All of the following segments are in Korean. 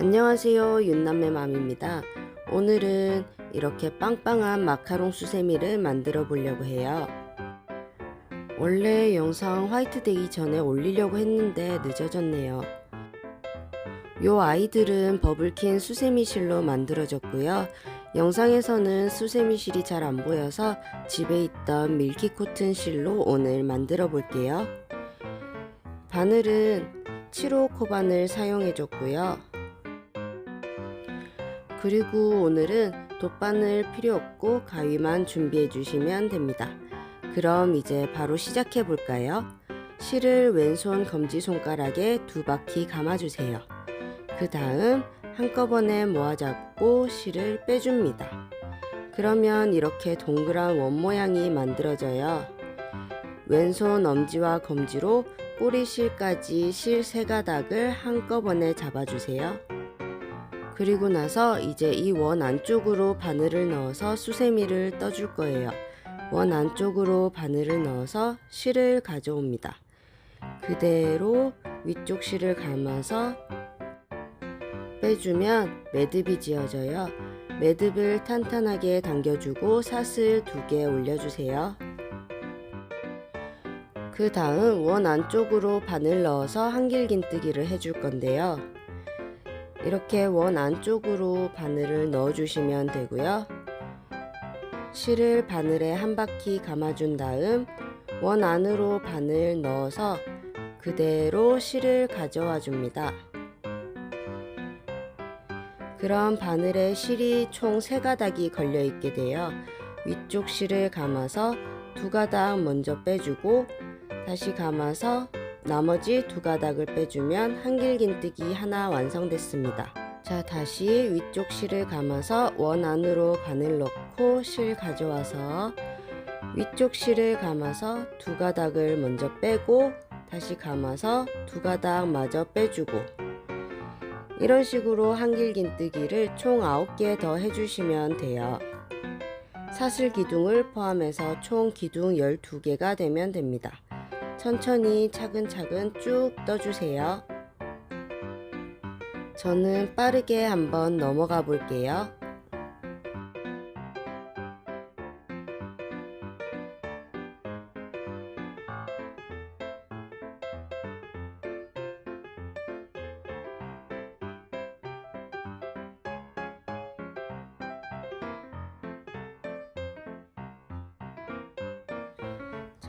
안녕하세요 윤남매 맘입니다. 오늘은 이렇게 빵빵한 마카롱 수세미를 만들어 보려고 해요. 원래 영상 화이트데이 전에 올리려고 했는데 늦어졌네요. 요 아이들은 버블킨 수세미실로 만들어졌고요. 영상에서는 수세미실이 잘 안 보여서 집에 있던 밀키코튼 실로 오늘 만들어 볼게요. 바늘은 7호 코바늘 사용해 줬고요 그리고 오늘은 돗바늘 필요 없고 가위만 준비해 주시면 됩니다. 그럼 이제 바로 시작해 볼까요? 실을 왼손 검지손가락에 두 바퀴 감아주세요. 그 다음 한꺼번에 모아 잡고 실을 빼줍니다. 그러면 이렇게 동그란 원 모양이 만들어져요. 왼손 엄지와 검지로 꼬리 실까지 실 세 가닥을 한꺼번에 잡아주세요. 그리고 나서 이제 이 원 안쪽으로 바늘을 넣어서 수세미를 떠줄 거예요. 원 안쪽으로 바늘을 넣어서 실을 가져옵니다. 그대로 위쪽 실을 감아서 빼주면 매듭이 지어져요. 매듭을 탄탄하게 당겨주고 사슬 두 개 올려주세요. 그 다음 원 안쪽으로 바늘 넣어서 한길긴뜨기를 해줄 건데요. 이렇게 원 안쪽으로 바늘을 넣어 주시면 되고요. 실을 바늘에 한 바퀴 감아준 다음 원 안으로 바늘 넣어서 그대로 실을 가져와 줍니다. 그럼 바늘에 실이 총세 가닥이 걸려 있게 되어 위쪽 실을 감아서 두 가닥 먼저 빼주고 다시 감아서 나머지 두 가닥을 빼주면 한길긴뜨기 하나 완성됐습니다. 자 다시 위쪽 실을 감아서 원 안으로 바늘 넣고 실 가져와서 위쪽 실을 감아서 두 가닥을 먼저 빼고 다시 감아서 두 가닥 마저 빼주고 이런 식으로 한길긴뜨기를 총 9개 더 해주시면 돼요. 사슬 기둥을 포함해서 총 기둥 12개가 되면 됩니다. 천천히 차근차근 쭉 떠주세요. 저는 빠르게 한번 넘어가 볼게요.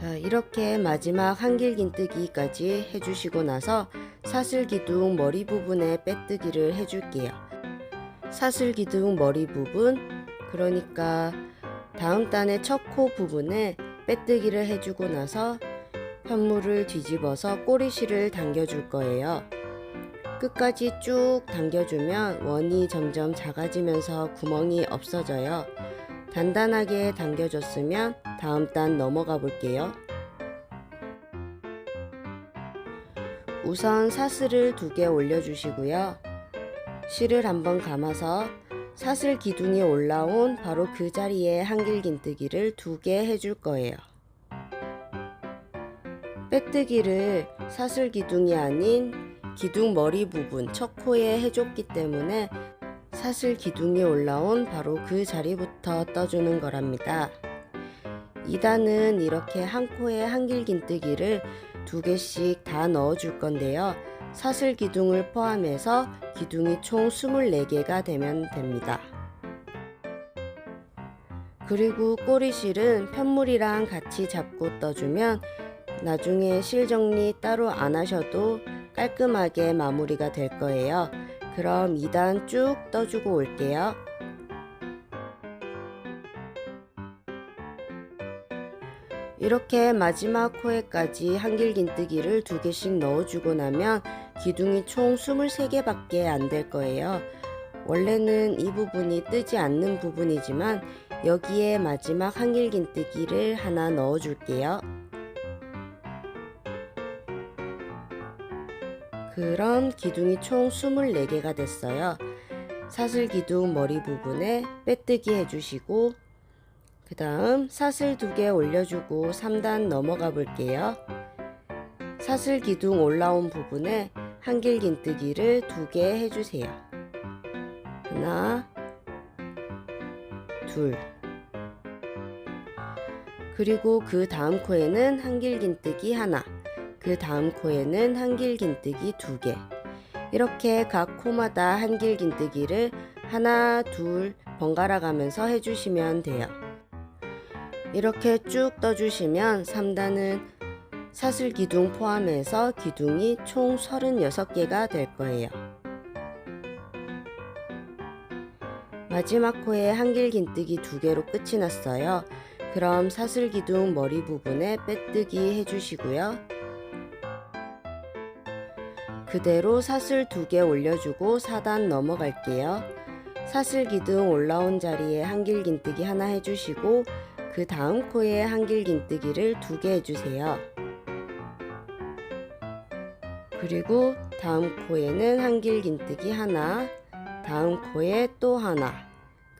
자, 이렇게 마지막 한길긴뜨기까지 해주시고 나서 사슬기둥 머리 부분에 빼뜨기를 해줄게요. 사슬기둥 머리 부분, 그러니까 다음 단의 첫 코 부분에 빼뜨기를 해주고 나서 편물을 뒤집어서 꼬리실을 당겨줄 거예요. 끝까지 쭉 당겨주면 원이 점점 작아지면서 구멍이 없어져요. 단단하게 당겨줬으면 다음 단 넘어가 볼게요. 우선 사슬을 두 개 올려주시고요. 실을 한번 감아서 사슬 기둥이 올라온 바로 그 자리에 한길긴뜨기를 두 개 해줄 거예요. 빼뜨기를 사슬 기둥이 아닌 기둥 머리 부분 첫 코에 해줬기 때문에 사슬 기둥이 올라온 바로 그 자리부터 떠주는 거랍니다. 2단은 이렇게 한 코에 한길긴뜨기를 두 개씩 다 넣어 줄 건데요. 사슬 기둥을 포함해서 기둥이 총 24개가 되면 됩니다. 그리고 꼬리실은 편물이랑 같이 잡고 떠주면 나중에 실 정리 따로 안 하셔도 깔끔하게 마무리가 될 거예요. 그럼 2단 쭉 떠주고 올게요. 이렇게 마지막 코에까지 한길긴뜨기를 두 개씩 넣어주고 나면 기둥이 총 23개 밖에 안 될 거예요. 원래는 이 부분이 뜨지 않는 부분이지만 여기에 마지막 한길긴뜨기를 하나 넣어줄게요. 그럼 기둥이 총 24개가 됐어요. 사슬 기둥 머리 부분에 빼뜨기 해주시고 그 다음 사슬 두 개 올려주고 3단 넘어가 볼게요. 사슬 기둥 올라온 부분에 한길긴뜨기를 두 개 해주세요. 하나, 둘. 그리고 그 다음 코에는 한길긴뜨기 하나, 그 다음 코에는 한길긴뜨기 두 개. 이렇게 각 코마다 한길긴뜨기를 하나, 둘 번갈아 가면서 해주시면 돼요. 이렇게 쭉 떠주시면 3단은 사슬 기둥 포함해서 기둥이 총 36개가 될 거예요. 마지막 코에 한길긴뜨기 두 개로 끝이 났어요. 그럼 사슬 기둥 머리 부분에 빼뜨기 해주시고요. 그대로 사슬 두 개 올려주고 4단 넘어갈게요. 사슬 기둥 올라온 자리에 한길긴뜨기 하나 해주시고 그 다음 코에 한길긴뜨기를 두 개 해주세요. 그리고 다음 코에는 한길긴뜨기 하나, 다음 코에 또 하나,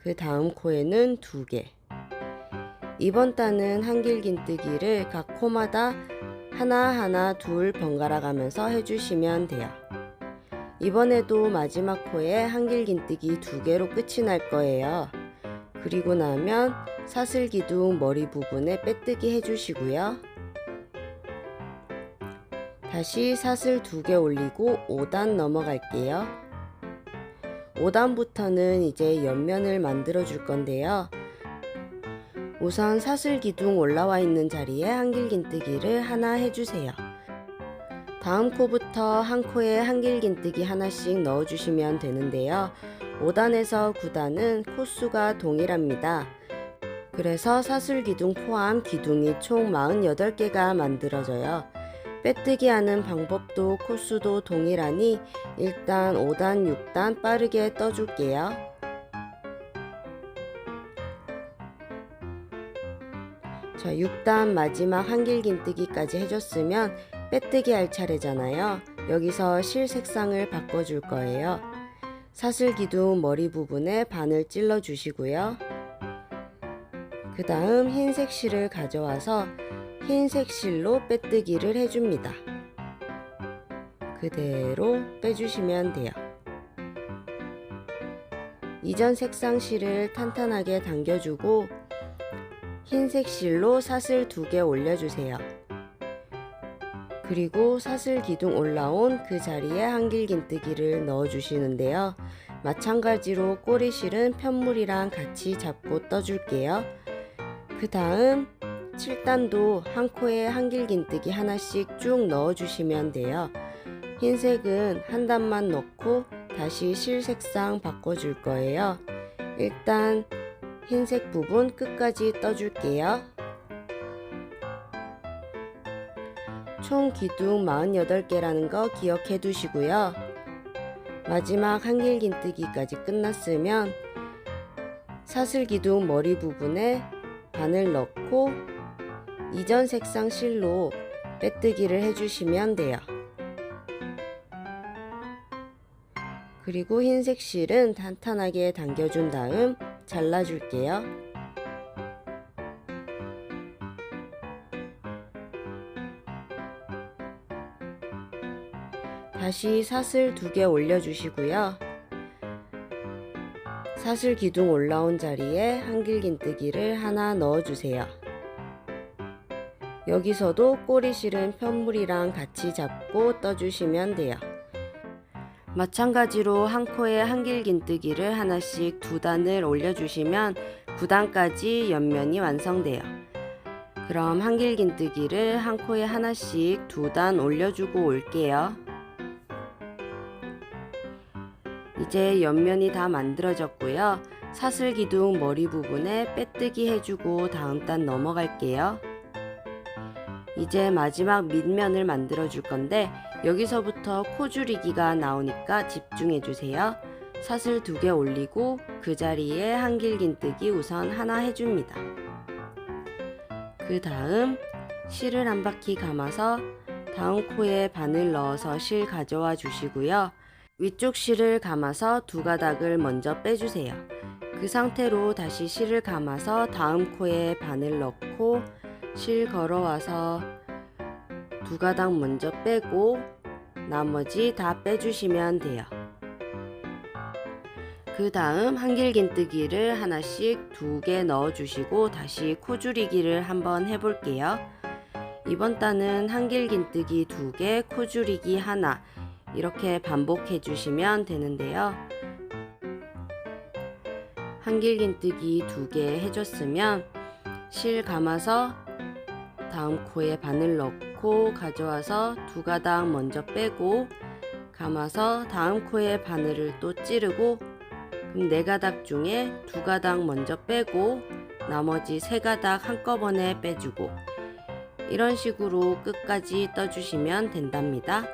그 다음 코에는 두 개. 이번 단은 한길긴뜨기를 각 코마다 하나하나 둘 번갈아 가면서 해주시면 돼요. 이번에도 마지막 코에 한길긴뜨기 두 개로 끝이 날 거예요. 그리고 나면 사슬 기둥 머리 부분에 빼뜨기 해주시고요. 다시 사슬 두 개 올리고 5단 넘어갈게요. 5단부터는 이제 옆면을 만들어 줄 건데요. 우선 사슬 기둥 올라와 있는 자리에 한길긴뜨기를 하나 해주세요. 다음 코부터 한 코에 한길긴뜨기 하나씩 넣어주시면 되는데요. 5단에서 9단은 코수가 동일합니다. 그래서 사슬 기둥 포함 기둥이 총 48개가 만들어져요. 빼뜨기 하는 방법도 코수도 동일하니 일단 5단, 6단 빠르게 떠줄게요. 자, 6단 마지막 한길긴뜨기까지 해줬으면 빼뜨기 할 차례잖아요. 여기서 실 색상을 바꿔줄 거예요. 사슬 기둥 머리 부분에 바늘 찔러 주시고요. 그 다음 흰색 실을 가져와서 흰색 실로 빼뜨기를 해줍니다. 그대로 빼주시면 돼요. 이전 색상 실을 탄탄하게 당겨주고 흰색 실로 사슬 두개 올려주세요. 그리고 사슬 기둥 올라온 그 자리에 한길긴뜨기를 넣어주시는데요. 마찬가지로 꼬리실은 편물이랑 같이 잡고 떠줄게요. 그 다음 7단도 한 코에 한길긴뜨기 하나씩 쭉 넣어주시면 돼요. 흰색은 한 단만 넣고 다시 실 색상 바꿔줄 거예요. 일단 흰색 부분 끝까지 떠줄게요. 총 기둥 48개라는 거 기억해 두시고요. 마지막 한길긴뜨기까지 끝났으면 사슬 기둥 머리 부분에 바늘 넣고 이전 색상 실로 빼뜨기를 해주시면 돼요. 그리고 흰색 실은 탄탄하게 당겨준 다음 잘라줄게요. 다시 사슬 두 개 올려주시고요. 사슬 기둥 올라온 자리에 한길긴뜨기를 하나 넣어주세요. 여기서도 꼬리 실은 편물이랑 같이 잡고 떠주시면 돼요. 마찬가지로 한 코에 한길긴뜨기를 하나씩 두 단을 올려주시면 9단까지 옆면이 완성돼요. 그럼 한길긴뜨기를 한 코에 하나씩 두 단 올려주고 올게요. 이제 옆면이 다 만들어졌고요. 사슬 기둥 머리 부분에 빼뜨기 해주고 다음 단 넘어갈게요. 이제 마지막 밑면을 만들어 줄 건데 여기서부터 코 줄이기가 나오니까 집중해 주세요. 사슬 두 개 올리고 그 자리에 한길긴뜨기 우선 하나 해줍니다. 그 다음 실을 한 바퀴 감아서 다음 코에 바늘 넣어서 실 가져와 주시고요. 위쪽 실을 감아서 두 가닥을 먼저 빼주세요. 그 상태로 다시 실을 감아서 다음 코에 바늘 넣고 실 걸어와서 두 가닥 먼저 빼고 나머지 다 빼주시면 돼요. 그 다음 한길긴뜨기를 하나씩 두 개 넣어주시고 다시 코줄이기를 한번 해볼게요. 이번 단은 한길긴뜨기 두 개, 코줄이기 하나 이렇게 반복해 주시면 되는데요. 한길긴뜨기 두 개 해줬으면 실 감아서 다음 코에 바늘 넣고 가져와서 두 가닥 먼저 빼고 감아서 다음 코에 바늘을 또 찌르고 그럼 네 가닥 중에 두 가닥 먼저 빼고 나머지 세 가닥 한꺼번에 빼주고 이런 식으로 끝까지 떠주시면 된답니다.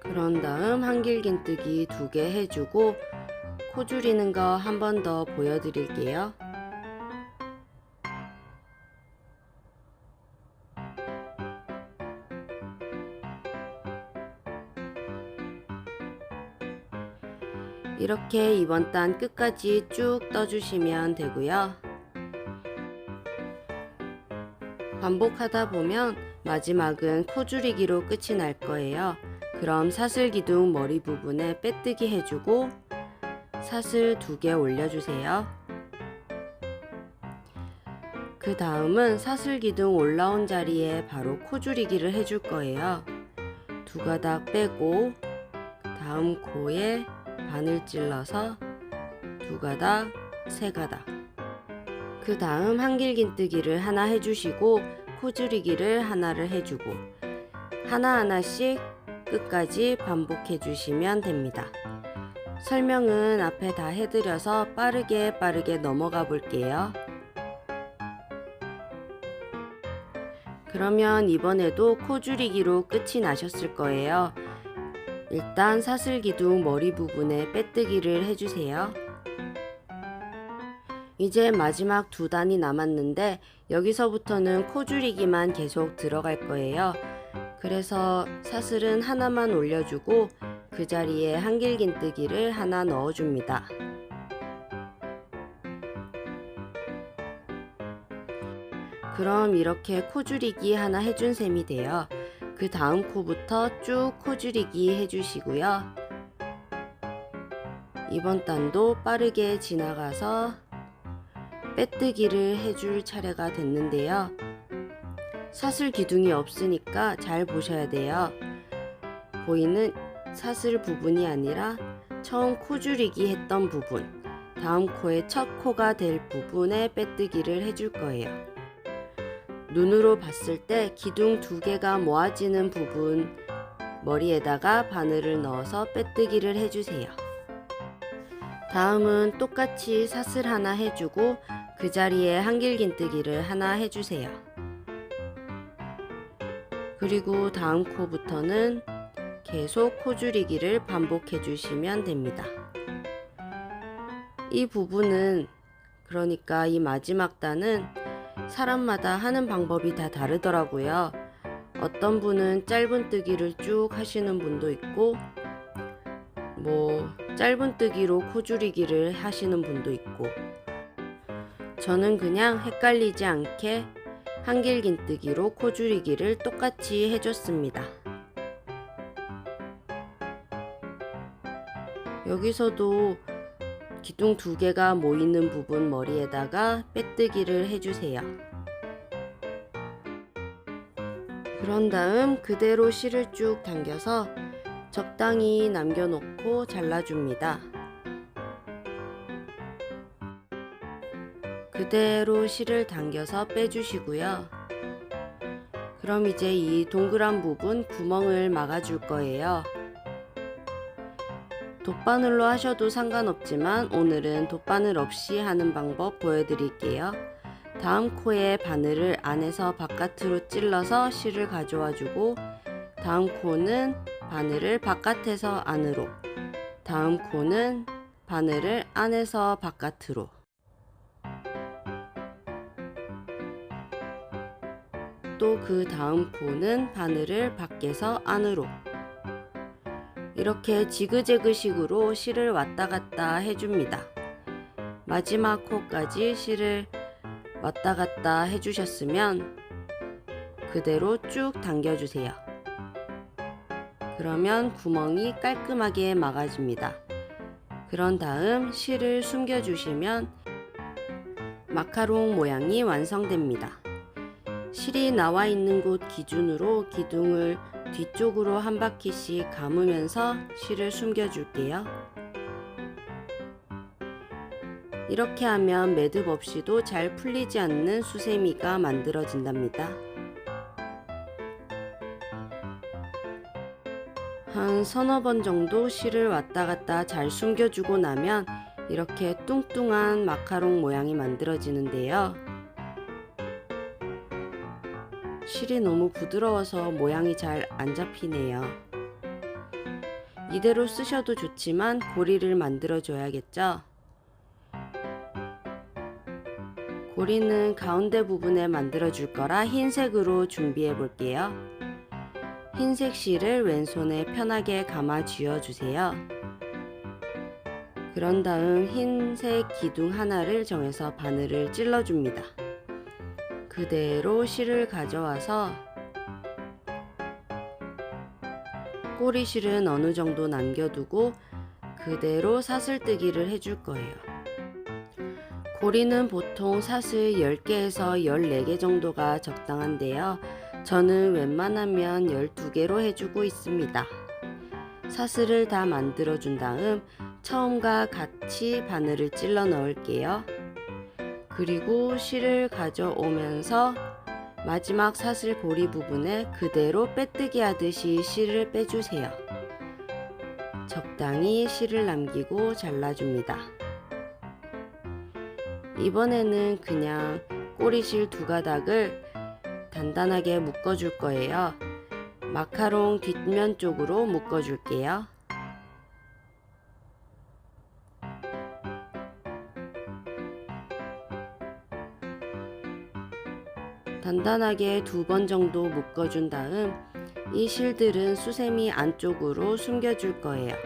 그런 다음 한길긴뜨기 두 개 해주고 코 줄이는 거 한 번 더 보여드릴게요. 이렇게 이번 단 끝까지 쭉 떠주시면 되고요. 반복하다 보면 마지막은 코 줄이기로 끝이 날 거예요. 그럼 사슬 기둥 머리 부분에 빼뜨기 해주고 사슬 두개 올려주세요. 그 다음은 사슬 기둥 올라온 자리에 바로 코 줄이기를 해줄 거예요. 두 가닥 빼고 다음 코에 바늘 찔러서 두 가닥, 세 가닥. 그 다음 한길긴뜨기를 하나 해주시고 코 줄이기를 하나를 해주고 하나하나씩 끝까지 반복해 주시면 됩니다. 설명은 앞에 다 해드려서 빠르게 빠르게 넘어가 볼게요. 그러면 이번에도 코 줄이기로 끝이 나셨을 거예요. 일단 사슬 기둥 머리 부분에 빼뜨기를 해주세요. 이제 마지막 두 단이 남았는데 여기서부터는 코 줄이기만 계속 들어갈 거예요. 그래서 사슬은 하나만 올려주고 그 자리에 한길긴뜨기를 하나 넣어줍니다. 그럼 이렇게 코 줄이기 하나 해준 셈이 돼요. 그 다음 코부터 쭉 코 줄이기 해주시고요. 이번 단도 빠르게 지나가서 빼뜨기를 해줄 차례가 됐는데요. 사슬 기둥이 없으니까 잘 보셔야 돼요. 보이는 사슬 부분이 아니라 처음 코 줄이기 했던 부분, 다음 코의 첫 코가 될 부분에 빼뜨기를 해줄 거예요. 눈으로 봤을 때 기둥 두 개가 모아지는 부분 머리에다가 바늘을 넣어서 빼뜨기를 해주세요. 다음은 똑같이 사슬 하나 해주고 그 자리에 한길긴뜨기를 하나 해주세요. 그리고 다음 코부터는 계속 코 줄이기를 반복해 주시면 됩니다. 이 부분은 그러니까 이 마지막 단은 사람마다 하는 방법이 다 다르더라고요. 어떤 분은 짧은 뜨기를 쭉 하시는 분도 있고, 뭐, 짧은 뜨기로 코 줄이기를 하시는 분도 있고, 저는 그냥 헷갈리지 않게 한길긴뜨기로 코 줄이기를 똑같이 해줬습니다. 여기서도 기둥 두 개가 모이는 부분 머리에다가 빼뜨기를 해주세요. 그런 다음 그대로 실을 쭉 당겨서 적당히 남겨놓고 잘라줍니다. 그대로 실을 당겨서 빼주시고요. 그럼 이제 이 동그란 부분 구멍을 막아줄 거예요. 돗바늘로 하셔도 상관없지만 오늘은 돗바늘 없이 하는 방법 보여드릴게요. 다음 코에 바늘을 안에서 바깥으로 찔러서 실을 가져와 주고 다음 코는 바늘을 바깥에서 안으로 다음 코는 바늘을 안에서 바깥으로 또 그 다음 코는 바늘을 밖에서 안으로 이렇게 지그재그식으로 실을 왔다 갔다 해줍니다. 마지막 코까지 실을 왔다 갔다 해주셨으면 그대로 쭉 당겨주세요. 그러면 구멍이 깔끔하게 막아집니다. 그런 다음 실을 숨겨주시면 마카롱 모양이 완성됩니다. 실이 나와 있는 곳 기준으로 기둥을 뒤쪽으로 한 바퀴씩 감으면서 실을 숨겨줄게요. 이렇게 하면 매듭 없이도 잘 풀리지 않는 수세미가 만들어진답니다. 한 서너 번 정도 실을 왔다 갔다 잘 숨겨주고 나면 이렇게 뚱뚱한 마카롱 모양이 만들어지는데요. 실이 너무 부드러워서 모양이 잘 안 잡히네요. 이대로 쓰셔도 좋지만 고리를 만들어 줘야겠죠? 고리는 가운데 부분에 만들어 줄 거라 흰색으로 준비해 볼게요. 흰색 실을 왼손에 편하게 감아 쥐어 주세요. 그런 다음 흰색 기둥 하나를 정해서 바늘을 찔러 줍니다. 그대로 실을 가져와서 꼬리 실은 어느 정도 남겨두고 그대로 사슬뜨기를 해줄 거예요. 고리는 보통 사슬 10개에서 14개 정도가 적당한데요. 저는 웬만하면 12개로 해주고 있습니다. 사슬을 다 만들어 준 다음 처음과 같이 바늘을 찔러 넣을게요. 그리고 실을 가져오면서 마지막 사슬 고리 부분에 그대로 빼뜨기 하듯이 실을 빼주세요. 적당히 실을 남기고 잘라줍니다. 이번에는 그냥 꼬리실 두 가닥을 단단하게 묶어줄 거예요. 마카롱 뒷면 쪽으로 묶어줄게요. 단단하게 두 번 정도 묶어준 다음 이 실들은 수세미 안쪽으로 숨겨줄 거예요.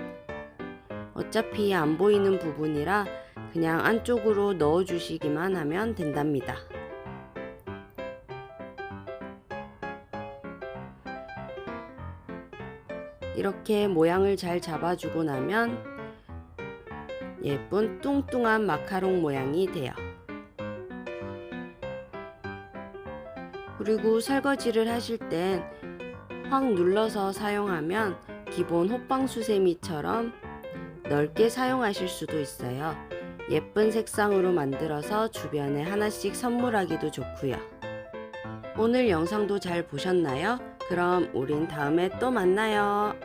어차피 안 보이는 부분이라 그냥 안쪽으로 넣어주시기만 하면 된답니다. 이렇게 모양을 잘 잡아주고 나면 예쁜 뚱뚱한 마카롱 모양이 돼요. 그리고 설거지를 하실 땐 확 눌러서 사용하면 기본 호빵 수세미처럼 넓게 사용하실 수도 있어요. 예쁜 색상으로 만들어서 주변에 하나씩 선물하기도 좋고요. 오늘 영상도 잘 보셨나요? 그럼 우린 다음에 또 만나요.